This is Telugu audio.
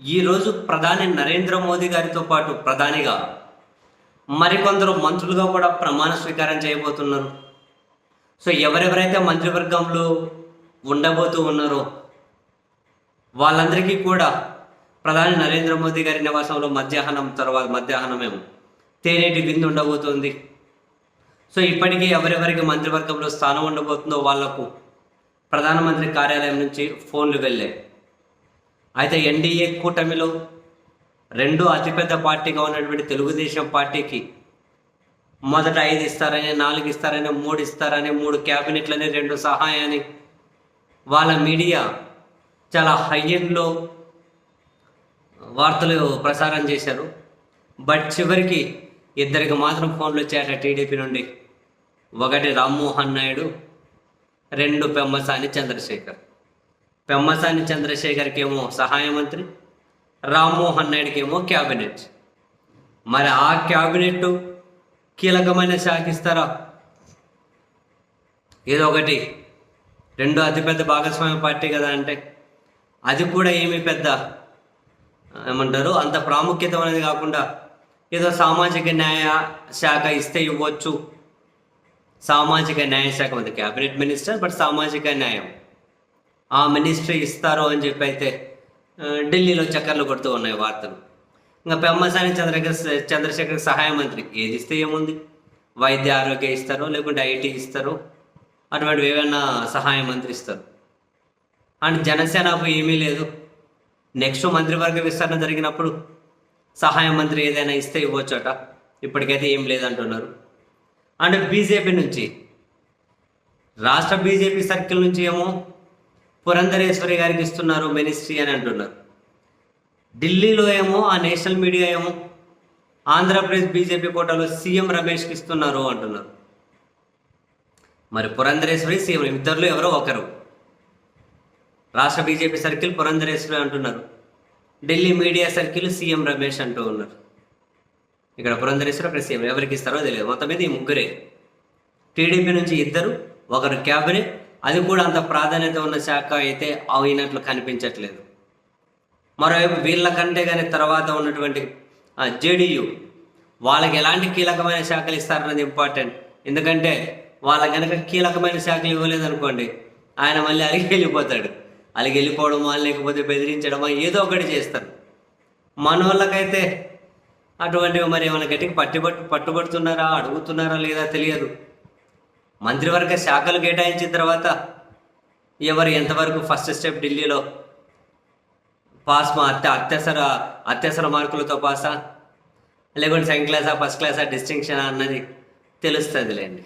ఈరోజు ప్రధాని నరేంద్ర మోదీ గారితో పాటు ప్రధానిగా మరికొందరు మంత్రులుగా కూడా ప్రమాణ స్వీకారం చేయబోతున్నారు. సో ఎవరెవరైతే మంత్రివర్గంలో ఉండబోతూ ఉన్నారో వాళ్ళందరికీ కూడా ప్రధాని నరేంద్ర మోదీ గారి నివాసంలో మధ్యాహ్నం తర్వాత మధ్యాహ్నమేమో తేనేటి విందు ఉండబోతోంది. సో ఇప్పటికీ ఎవరెవరికి మంత్రివర్గంలో స్థానం ఉండబోతుందో వాళ్ళకు ప్రధానమంత్రి కార్యాలయం నుంచి ఫోన్లు వెళ్ళాయి. అయితే ఎన్డీఏ కూటమిలో రెండు అతిపెద్ద పార్టీగా ఉన్నటువంటి తెలుగుదేశం పార్టీకి మొదట ఐదు ఇస్తారని నాలుగు ఇస్తారని మూడు ఇస్తారని మూడు క్యాబినెట్లని రెండు సహాయాన్ని వాళ్ళ మీడియా చాలా హై ఎండ్లో వార్తలు ప్రసారం చేశారు. బట్ చివరికి ఇద్దరికి మాత్రం ఫోన్లు వచ్చాయట టీడీపీ నుండి. ఒకటి రామ్మోహన్ నాయుడు రెండు పెమ్మసాని చంద్రశేఖర్. పెమ్మసాని చంద్రశేఖర్కి ఏమో సహాయ మంత్రి రామ్మోహన్ నాయుడుకి ఏమో క్యాబినెట్. మరి ఆ క్యాబినెట్ కీలకమైన శాఖ ఇస్తారా? ఏదో ఒకటి. రెండు అతిపెద్ద భాగస్వామ్య పార్టీ కదా అంటే. అది కూడా ఏమీ పెద్ద ఏమంటారు అంత ప్రాముఖ్యత అనేది కాకుండా ఏదో సామాజిక న్యాయ శాఖ ఇస్తే ఇవ్వచ్చు. సామాజిక న్యాయ శాఖ ఉంది క్యాబినెట్ మినిస్టర్ బట్ సామాజిక న్యాయం. ఆ మినిస్ట్రీ ఇస్తారు అని చెప్పి అయితే ఢిల్లీలో చక్కర్లు కొడుతూ ఉన్నాయి వార్తలు. ఇంకా పెమ్మసాని చంద్రశేఖర్ చంద్రశేఖర్ సహాయ మంత్రి ఏది ఇస్తే ఏముంది? వైద్య ఆరోగ్య ఇస్తారో లేకుంటే ఐటీ ఇస్తారో? అటువంటివి ఏమైనా సహాయ మంత్రి ఇస్తారు. అండ్ జనసేనకు ఏమీ లేదు. నెక్స్ట్ మంత్రివర్గ విస్తరణ జరిగినప్పుడు సహాయ మంత్రి ఏదైనా ఇస్తే ఇవ్వచ్చట. ఇప్పటికైతే ఏం లేదంటున్నారు. అండ్ బీజేపీ నుంచి రాష్ట్ర బీజేపీ సర్కిల్ నుంచి ఏమో పురంధరేశ్వరి గారికి ఇస్తున్నారు మినిస్ట్రీ అని అంటున్నారు. ఢిల్లీలో ఏమో ఆ నేషనల్ మీడియా ఏమో ఆంధ్రప్రదేశ్ బీజేపీ కోటాలో సీఎం రమేష్కి ఇస్తున్నారు అంటున్నారు. మరి పురంధరేశ్వరి సీఎం ఇద్దరు ఎవరో ఒకరు. రాష్ట్ర బీజేపీ సర్కిల్ పురంధరేశ్వరి అంటున్నారు. Delhi media circle CM Ramesh అంటూ ఉన్నారు. ఇక్కడ పురంధరేశ్వరి అక్కడ సీఎం ఎవరికి ఇస్తారో తెలియదు. మొత్తం మీద ఈ ముగ్గురే. టీడీపీ నుంచి ఇద్దరు ఒకరు క్యాబినెట్ అది కూడా అంత ప్రాధాన్యత ఉన్న శాఖ అయితే అయినట్లు కనిపించట్లేదు. మరోవైపు వీళ్ళకంటే కానీ తర్వాత ఉన్నటువంటి జేడీయూ వాళ్ళకి ఎలాంటి కీలకమైన శాఖలు ఇస్తారన్నది ఇంపార్టెంట్. ఎందుకంటే వాళ్ళ కనుక కీలకమైన శాఖలు ఇవ్వలేదనుకోండి ఆయన మళ్ళీ అలిగి వెళ్ళిపోతాడు అలిగి వెళ్ళిపోవడమా లేకపోతే బెదిరించడమా ఏదో ఒకటి చేస్తారు. మన వాళ్ళకైతే అటువంటివి మరి ఏమైనా గట్టికి పట్టుబట్టు పట్టుబడుతున్నారా అడుగుతున్నారా లేదా తెలియదు. మంత్రివర్గ శాఖలు కేటాయించిన తర్వాత ఎవరు ఎంతవరకు ఫస్ట్ స్టెప్ ఢిల్లీలో పాస్ మా అత్య అత్యవసర అత్యవసర మార్కులతో పాసా? లేకుంటే సెకండ్ క్లాసా ఫస్ట్ క్లాసా డిస్టింక్షన్ అన్నది తెలుస్తుందిలేండి.